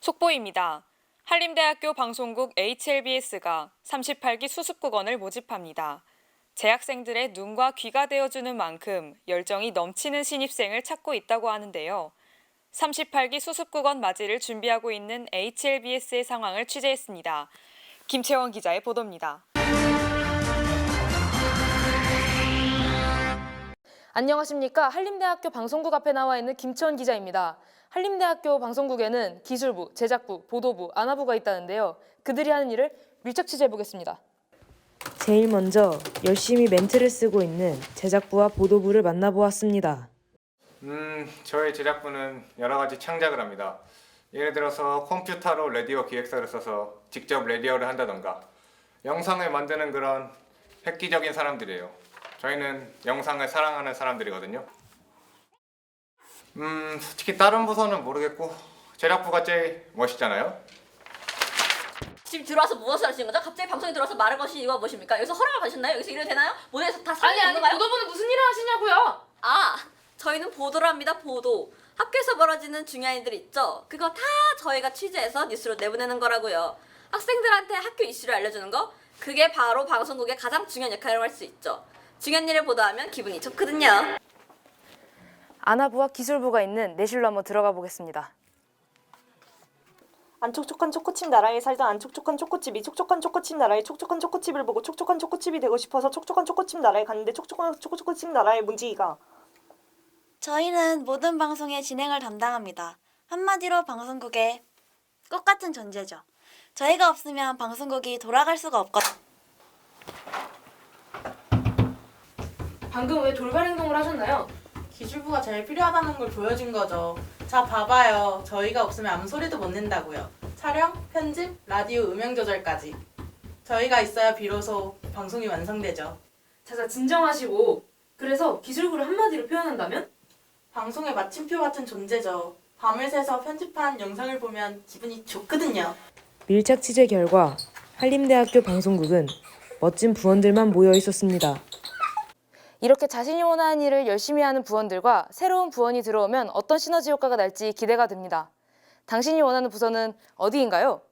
속보입니다. 한림대학교 방송국 HLBS가 38기 수습국원을 모집합니다. 재학생들의 눈과 귀가 되어주는 만큼 열정이 넘치는 신입생을 찾고 있다고 하는데요. 38기 수습국원 맞이를 준비하고 있는 HLBS의 상황을 취재했습니다. 김채원 기자의 보도입니다. 안녕하십니까. 한림대학교 방송국 앞에 나와 있는 김치원 기자입니다. 한림대학교 방송국에는 기술부, 제작부, 보도부, 아나부가 있다는데요. 그들이 하는 일을 밀착 취재해 보겠습니다. 제일 먼저 열심히 멘트를 쓰고 있는 제작부와 보도부를 만나보았습니다. 음, 저희 제작부는 여러 가지 창작을 합니다. 예를 들어서 컴퓨터로 라디오 기획서를 써서 직접 라디오를 한다던가 영상을 만드는 그런 획기적인 사람들이에요. 저희는 영상을 사랑하는 사람들이거든요. 음, 솔직히 다른 부서는 모르겠고 제작부가 제일 멋있잖아요. 지금 들어와서 무엇을 하시는 거죠? 갑자기 방송에 들어와서 말을 거신 이유가 무엇입니까? 여기서 허락을 받으셨나요? 여기서 일을 되나요? 모델에서 다 아니 사는 아니 건가요? 보도부는 무슨 일을 하시냐고요? 아, 저희는 보도를 합니다. 보도. 학교에서 벌어지는 중요한 일들 있죠? 그거 다 저희가 취재해서 뉴스로 내보내는 거라고요. 학생들한테 학교 이슈를 알려주는 거? 그게 바로 방송국의 가장 중요한 역할을 할 수 있죠. 중요한 일을 보도하면 기분이 좋거든요. 아나부와 기술부가 있는 내실로 한번 들어가 보겠습니다. 안 촉촉한 초코칩 나라에 살던 안 촉촉한 초코칩이 촉촉한 초코칩 나라에 촉촉한 초코칩을 보고 촉촉한 초코칩이 되고 싶어서 촉촉한 초코칩 나라에 갔는데 촉촉한 초코칩 나라에 문지기가 저희는 모든 방송의 진행을 담당합니다. 한마디로 방송국의 꽃 같은 존재죠. 저희가 없으면 방송국이 돌아갈 수가 없거든요. 방금 왜 돌발 행동을 하셨나요? 기술부가 제일 필요하다는 걸 보여준 거죠. 자, 봐봐요. 저희가 없으면 아무 소리도 못 낸다고요. 촬영, 편집, 라디오 음영 조절까지. 저희가 있어야 비로소 방송이 완성되죠. 자자 진정하시고 그래서 기술부를 한마디로 표현한다면? 방송의 마침표 같은 존재죠. 밤을 새서 편집한 영상을 보면 기분이 좋거든요. 밀착 취재 결과 한림대학교 방송국은 멋진 부원들만 모여 있었습니다. 이렇게 자신이 원하는 일을 열심히 하는 부원들과 새로운 부원이 들어오면 어떤 시너지 효과가 날지 기대가 됩니다. 당신이 원하는 부서는 어디인가요?